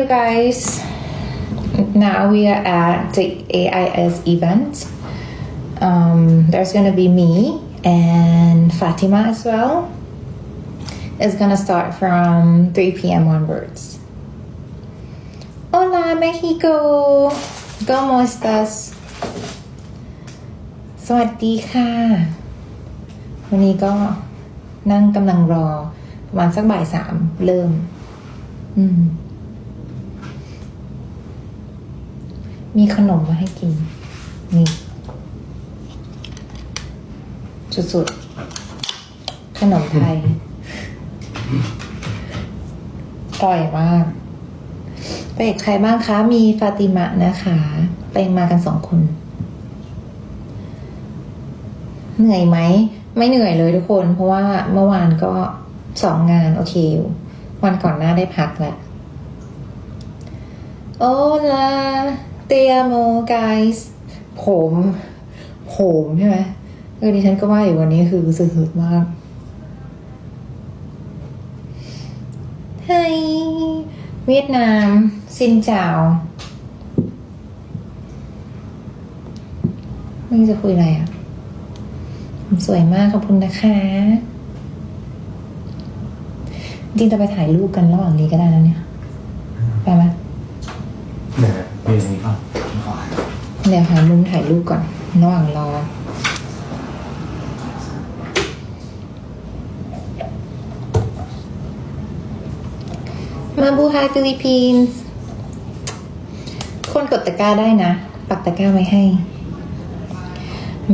you guys. Now we are at the AIS event. Um, there's gonna be me and Fatima as well. It's gonna start from 3 p.m. onwards. Hola Mexico! ¿Cómo estás? สวัสดีค่ะ วันนี้ก็นั่งกำลังรอ ประมาณสักบ่ายสามเริ่ม อืม มีขนมมาให้กิน นี่ สุดๆ ขนมไทย อร่อยมาก ไปกับใครบ้างคะ มีฟาติมะนะคะ ไปมากันสองคน เหนื่อยไหม ไม่เหนื่อยเลยทุกคน เพราะว่าเมื่อวานก็สองงานโอเค วันก่อนหน้าได้พักแหละโอลา เตียโมไกส์ผมผมใช่ไหมเออดิฉันก็ว่าอยู่วันนี้คือรู้สึกหืดมากเฮ้ยเวียดนามซินเจ้าไม่จะคุยอะไรอะสวยมากขอบคุณนะคะ จริงจะไปถ่ายรูปกันระหว่างนี้ก็ได้นะเนี่ย ไปไหม เดี๋ยวเรียนนี้ก่อนขอ เดี๋ยวหามุมถ่ายรูปก่อนระหว่างรอมาบูไฮฟิลิปปินส์คนกดตะกร้าได้นะ ปักตะกร้าไว้ให้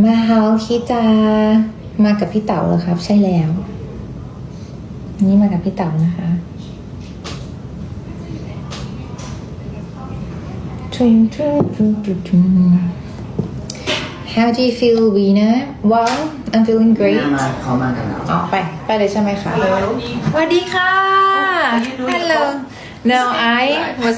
มาเฮาคิจามากับพี่เต๋าเหรอครับ ใช่แล้ว นี่มากับพี่เต๋านะคะ How do you feel, Weena? Well, I'm feeling great. มาเขามากันแล้วออกไป ไปเลยใช่ไหมคะสวัสดีค่ะ Hello. No, I was